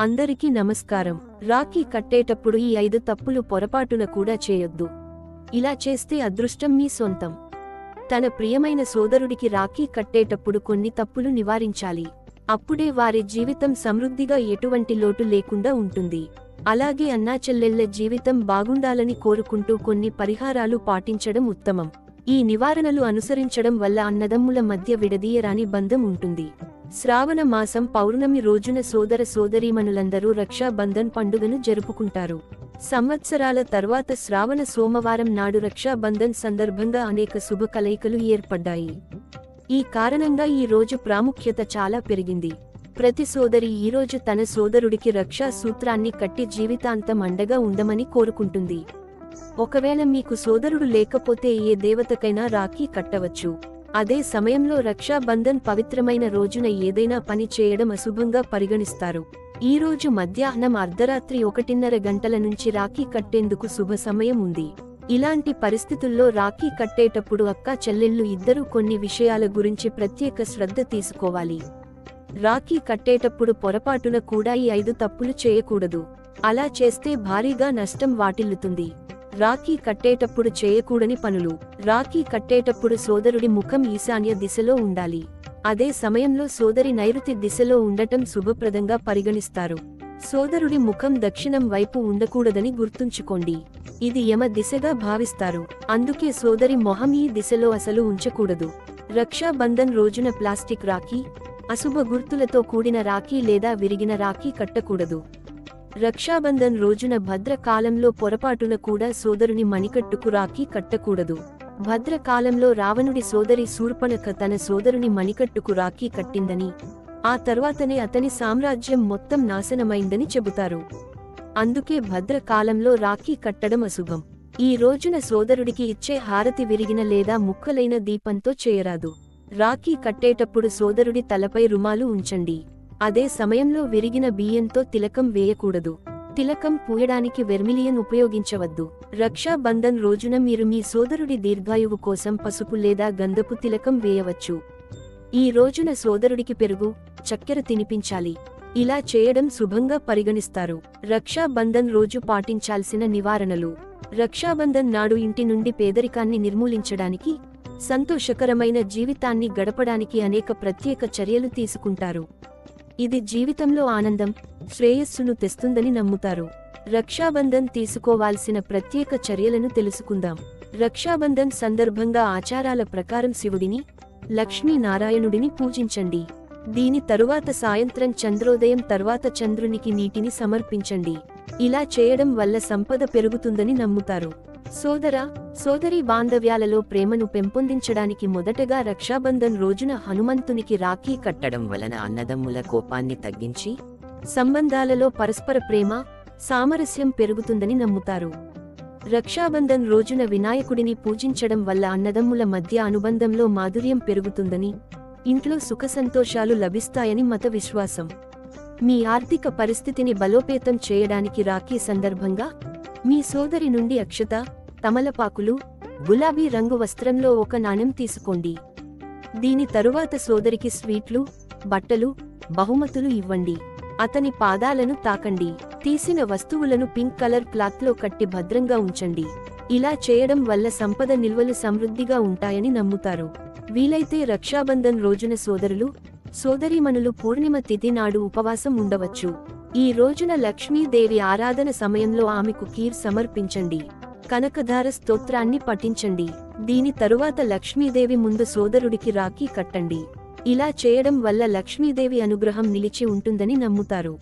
అందరికీ నమస్కారం. రాఖీ కట్టేటప్పుడు ఈ ఐదు తప్పులు పొరపాటున కూడా చేయొద్దు. ఇలా చేస్తే అదృష్టం మీ సొంతం. తన ప్రియమైన సోదరుడికి రాఖీ కట్టేటప్పుడు కొన్ని తప్పులు నివారించాలి. అప్పుడే వారి జీవితం సమృద్ధిగా ఎటువంటి లోటు లేకుండా ఉంటుంది. అలాగే అన్నా చెల్లెళ్ళ జీవితం బాగుండాలని కోరుకుంటూ కొన్ని పరిహారాలు పాటించడం ఉత్తమం. ఈ నివారణలు అనుసరించడం వల్ల అన్నదమ్ముల మధ్య విడదీయరాని బంధం ఉంటుంది. శ్రావణ మాసం పౌర్ణమి రోజున సోదర సోదరీమణులందరూ రక్షాబంధన్ పండుగను జరుపుకుంటారు. సంవత్సరాల తర్వాత శ్రావణ సోమవారం నాడు రక్షాబంధన్ సందర్భంగా అనేక శుభ కలయికలు ఏర్పడ్డాయి. ఈ కారణంగా ఈ రోజు ప్రాముఖ్యత చాలా పెరిగింది. ప్రతి సోదరి ఈరోజు తన సోదరుడికి రక్షా సూత్రాన్ని కట్టి జీవితాంతం అండగా ఉండమని కోరుకుంటుంది. ఒకవేళ మీకు సోదరుడు లేకపోతే ఏ దేవతకైనా రాఖీ కట్టవచ్చు. అదే సమయంలో రక్షాబంధన్ పవిత్రమైన రోజున ఏదైనా పని చేయడం అశుభంగా పరిగణిస్తారు. ఈ రోజు మధ్యాహ్నం అర్ధరాత్రి ఒకటిన్నర గంటల నుంచి రాఖీ కట్టేందుకు శుభ సమయం ఉంది. ఇలాంటి పరిస్థితుల్లో రాఖీ కట్టేటప్పుడు అక్క చెల్లెళ్ళు ఇద్దరూ కొన్ని విషయాల గురించి ప్రత్యేక శ్రద్ధ తీసుకోవాలి. రాఖీ కట్టేటప్పుడు పొరపాటున కూడా ఈ ఐదు తప్పులు చేయకూడదు. అలా చేస్తే భారీగా నష్టం వాటిల్లుతుంది. రాఖీ కట్టేటప్పుడు చేయకూడని పనులు. రాఖీ కట్టేటప్పుడు సోదరుడి ముఖం ఈశాన్య దిశలో ఉండాలి. అదే సమయంలో సోదరి నైరుతి దిశలో ఉండటం శుభప్రదంగా పరిగణిస్తారు. సోదరుడి ముఖం దక్షిణం వైపు ఉండకూడదని గుర్తుంచుకోండి. ఇది యమ దిశగా భావిస్తారు. అందుకే సోదరి మొహం ఈ దిశలో అసలు ఉంచకూడదు. రక్షాబంధన్ రోజున ప్లాస్టిక్ రాఖీ అశుభ గుర్తులతో కూడిన రాఖీ లేదా విరిగిన రాఖీ కట్టకూడదు. రక్షాబంధన్ రోజున భద్రకాలంలో పొరపాటున కూడా సోదరుని మణికట్టుకు రాఖీ కట్టకూడదు. భద్రకాలంలో రావణుడి సోదరి శూర్పణక తన సోదరుని మణికట్టుకు రాఖీ కట్టిందని ఆ తర్వాతనే అతని సామ్రాజ్యం మొత్తం నాశనమైందని చెబుతారు. అందుకే భద్రకాలంలో రాఖీ కట్టడం అశుభం. ఈ రోజున సోదరుడికి ఇచ్చే హారతి విరిగిన లేదా ముక్కలైన దీపంతో చేయరాదు. రాఖీ కట్టేటప్పుడు సోదరుడి తలపై రుమాలు ఉంచండి. అదే సమయంలో విరిగిన బియ్యంతో తిలకం వేయకూడదు. తిలకం పూయడానికి వెర్మిలియన్ ఉపయోగించవద్దు. రక్షాబంధన్ రోజున మీరు మీ సోదరుడి దీర్ఘాయువు కోసం పసుపు లేదా గంధపు తిలకం వేయవచ్చు. ఈ రోజున సోదరుడికి పెరుగు చక్కెర తినిపించాలి. ఇలా చేయడం శుభంగా పరిగణిస్తారు. రక్షాబంధన్ రోజు పాటించాల్సిన నివారణలు. రక్షాబంధన్ నాడు ఇంటి నుండి పేదరికాన్ని నిర్మూలించడానికి సంతోషకరమైన జీవితాన్ని గడపడానికి అనేక ప్రత్యేక చర్యలు తీసుకుంటారు. ఇది జీవితంలో ఆనందం శ్రేయస్సును తెస్తుందని నమ్ముతారు. రక్షాబంధన్ తీసుకోవాల్సిన ప్రత్యేక చర్యలను తెలుసుకుందాం. రక్షాబంధన్ సందర్భంగా ఆచారాల ప్రకారం శివుడిని లక్ష్మీనారాయణుడిని పూజించండి. దీని తరువాత సాయంత్రం చంద్రోదయం తర్వాత చంద్రునికి నీటిని సమర్పించండి. ఇలా చేయడం వల్ల సంపద పెరుగుతుందని నమ్ముతారు. సోదర సోదరి బాంధవ్యాలలో ప్రేమను పెంపొందించడానికి మొదటగా రక్షాబంధన్ రోజున హనుమంతునికి రాఖీ కట్టడం వలన అన్నదమ్ముల కోపాన్ని తగ్గించి సంబంధాలలో పరస్పర ప్రేమ సామరస్యం పెరుగుతుందని నమ్ముతారు. రక్షాబంధన్ రోజున వినాయకుడిని పూజించడం వల్ల అన్నదమ్ముల మధ్య అనుబంధంలో మాధుర్యం పెరుగుతుందని ఇంట్లో సుఖ సంతోషాలు లభిస్తాయని మత విశ్వాసం. మీ ఆర్థిక పరిస్థితిని బలోపేతం చేయడానికి రాఖీ సందర్భంగా మీ సోదరి నుండి అక్షత తమలపాకులు గులాబీ రంగు వస్త్రంలో ఒక నాణెం తీసుకోండి. దీని తరువాత సోదరికి స్వీట్లు బట్టలు బహుమతులు ఇవ్వండి. అతని పాదాలను తాకండి. తీసిన వస్తువులను పింక్ కలర్ క్లాత్లో కట్టి భద్రంగా ఉంచండి. ఇలా చేయడం వల్ల సంపద నిల్వలు సమృద్ధిగా ఉంటాయని నమ్ముతారు. వీలైతే రక్షాబంధన్ రోజున సోదరులు సోదరీమణులు పూర్ణిమ తిథి నాడు ఉపవాసం ఉండవచ్చు. ఈ రోజున లక్ష్మీదేవి ఆరాధన సమయంలో ఆమెకు కీర్ సమర్పించండి. కనకధార స్తోత్రాన్ని పఠించండి. దీని తరువాత లక్ష్మీదేవి ముందు సోదరుడికి రాఖీ కట్టండి. ఇలా చేయడం వల్ల లక్ష్మీదేవి అనుగ్రహం నిలిచి ఉంటుందని నమ్ముతారు.